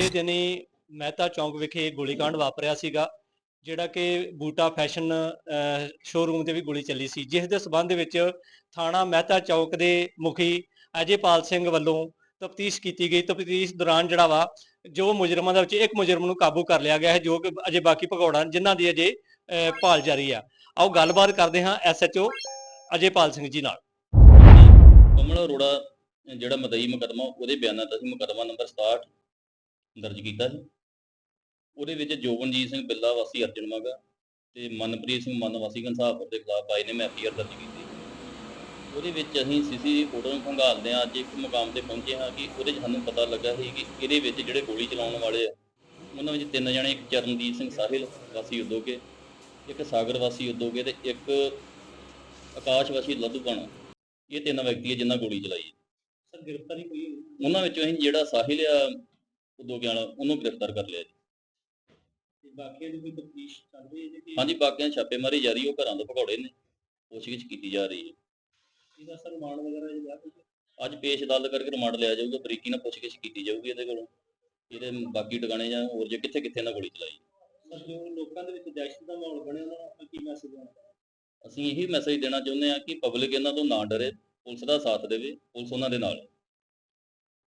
ਬੀਤੇ ਦਿਨੀ ਮਹਿਤਾ ਚੌਂਕ ਵਿਖੇ ਗੋਲੀकांड ਵਾਪਰਿਆ ਸੀਗਾ ਜਿਹੜਾ ਕਿ ਬੂਟਾ ਫੈਸ਼ਨ ਸ਼ੋਰੂਮ ਤੇ ਵੀ ਗੋਲੀ ਚੱਲੀ ਸੀ ਜਿਸ ਦੇ ਸਬੰਧ ਵਿੱਚ ਥਾਣਾ ਮਹਿਤਾ ਚੌਕ ਦੇ ਮੁਖੀ ਅਜੇਪਾਲ ਸਿੰਘ ਵੱਲੋਂ ਤਫਤੀਸ਼ ਕੀਤੀ ਗਈ। ਤਫਤੀਸ਼ ਦੌਰਾਨ ਜਿਹੜਾ ਵਾ ਜੋ ਮੁਜਰਮਾਂ ਦੇ ਵਿੱਚ ਇੱਕ ਮੁਜਰਮ ਨੂੰ ਕਾਬੂ ਕਰ ਲਿਆ ਗਿਆ ਹੈ ਜੋ ਕਿ ਅਜੇ ਬਾਕੀ ਭਗੌੜਾ ਜਿਨ੍ਹਾਂ ਦੀ ਅਜੇ ਅਹ, ਭਾਲ ਜਾਰੀ ਆ। ਆਓ ਗੱਲਬਾਤ ਕਰਦੇ ਹਾਂ ਐਸਐਚਓ ਅਜੇਪਾਲ ਸਿੰਘ ਜੀ ਨਾਲ। ਕਮਲ ਅਰੋੜਾ ਜਿਹੜਾ ਮਦਈ ਮੁਕੱਦਮਾ ਉਹਦੇ ਬਿਆਨਾਂ ਦਾ ਸੀ ਮੁਕੱਦਮਾ ਨੰਬਰ 67 ਦਰਜ ਕੀਤਾ ਸੀ ਉਹਦੇ ਵਿੱਚ ਜੋਬਨਜੀਤ ਸਿੰਘ ਬਿੱਲਾ ਵਾਸੀ ਅਰਜਨ ਅਰਜਨਮਗਾ ਤੇ ਮਨਪ੍ਰੀਤ ਸਿੰਘ ਮਨ ਵਾਸੀ ਘਨਸਾਪੁਰ ਦੇ ਖਿਲਾਫ ਬਾਈ ਨੇ ਐਫਆਈਆਰ ਦਰਜ ਕੀਤੀ ਉਹਦੇ ਵਿੱਚ ਅਸੀਂ ਸੀਸੀ ਫੋਟੋ ਨੂੰ ਖੰਗਾਲਦੇ ਹਾਂ, ਅੱਜ ਇੱਕ ਮੁਕਾਮ ਤੇ ਪਹੁੰਚੇ ਹਾਂ ਕਿ ਉਹਦੇ 'ਚ ਸਾਨੂੰ ਪਤਾ ਲੱਗਾ ਸੀ ਕਿ ਇਹਦੇ ਵਿੱਚ ਜਿਹੜੇ ਗੋਲੀ ਚਲਾਉਣ ਵਾਲੇ ਆ, ਉਹਨਾਂ ਵਿੱਚ ਤਿੰਨ ਜਣੇ, ਇੱਕ ਚਰਨਜੀਤ ਸਿੰਘ ਸਾਹਿਲ ਵਾਸੀ ਉਦੋਗੇ, ਇੱਕ ਸਾਗਰ ਵਾਸੀ ਉਦੋਗੇ ਤੇ ਇੱਕ ਆਕਾਸ਼ ਵਾਸੀ ਲੱਧੂਪਣ ਇਹ ਤਿੰਨ ਵਿਅਕਤੀ ਹੈ ਜਿਨ੍ਹਾਂ ਗੋਲੀ ਚਲਾਈ ਹੈ। ਸਰ, ਗ੍ਰਿਫਤਾਰੀ ਕੋਈ ਉਹਨਾਂ ਵਿੱਚੋਂ ਅਸੀਂ ਜਿਹੜਾ ਸਾਹਿਲ ਆ ਉਦੋਗੇ ਵਾਲਾ ਉਹਨੂੰ ਗ੍ਰਿਫਤਾਰ ਕਰ ਲਿਆ ਜੀ। ਬਾਕੀਆਂ ਦੀ ਕੋਈ ਤਫਤੀਸ਼ ਚੱਲ ਰਹੀ ਹੈ ਜੀ? ਹਾਂਜੀ ਬਾਕੀਆਂ ਦੀ ਛਾਪੇਮਾਰੀ ਜਾਰੀ ਉਹ ਘਰਾਂ ਤੋਂ ਭਗੌੜੇ ਨੇ। ਪੁੱਛਗਿੱਛ ਕੀਤੀ ਜਾ ਰਹੀ ਹੈ। ਇਹਦਾ ਸਰ ਰਿਮਾਂਡ ਵਗੈਰਾ ਜੀ ਅੱਜ ਪੇਸ਼ ਅਦਾਲਤ ਕਰਕੇ ਰਿਮਾਂਡ ਲਿਆ ਜਾਊਗਾ। ਬਰੀਕੀ ਨਾਲ ਪੁੱਛਗਿੱਛ ਕੀਤੀ ਜਾਊਗੀ ਇਹਦੇ ਕੋਲੋਂ। ਇਹਦੇ ਬਾਕੀ ਟਿਕਾਣੇ ਜਾਂ ਹੋਰ ਜੇ ਕਿੱਥੇ ਕਿੱਥੇ ਨਾਲ ਗੋਲੀ ਚਲਾਈ। ਸਰ ਜੋ ਲੋਕਾਂ ਦੇ ਵਿੱਚ ਦਹਿਸ਼ਤ ਦਾ ਮਾਹੌਲ ਬਣਿਆ ਉਹਨਾਂ ਨੂੰ ਆਪਾਂ ਕੀ ਮੈਸੇਜ ਦੇਣਾ ਅਸੀਂ ਇਹੀ ਮੈਸੇਜ ਦੇਣਾ ਚਾਹੁੰਦੇ ਹਾਂ ਕਿ ਪਬਲਿਕ ਇਹਨਾਂ ਤੋਂ ਨਾ ਡਰੇ ਪੁਲਿਸ ਦਾ ਸਾਥ ਦੇਵੇ ਪੁਲਿਸ ਉਹਨਾਂ ਦੇ ਨਾਲ। ਹੈ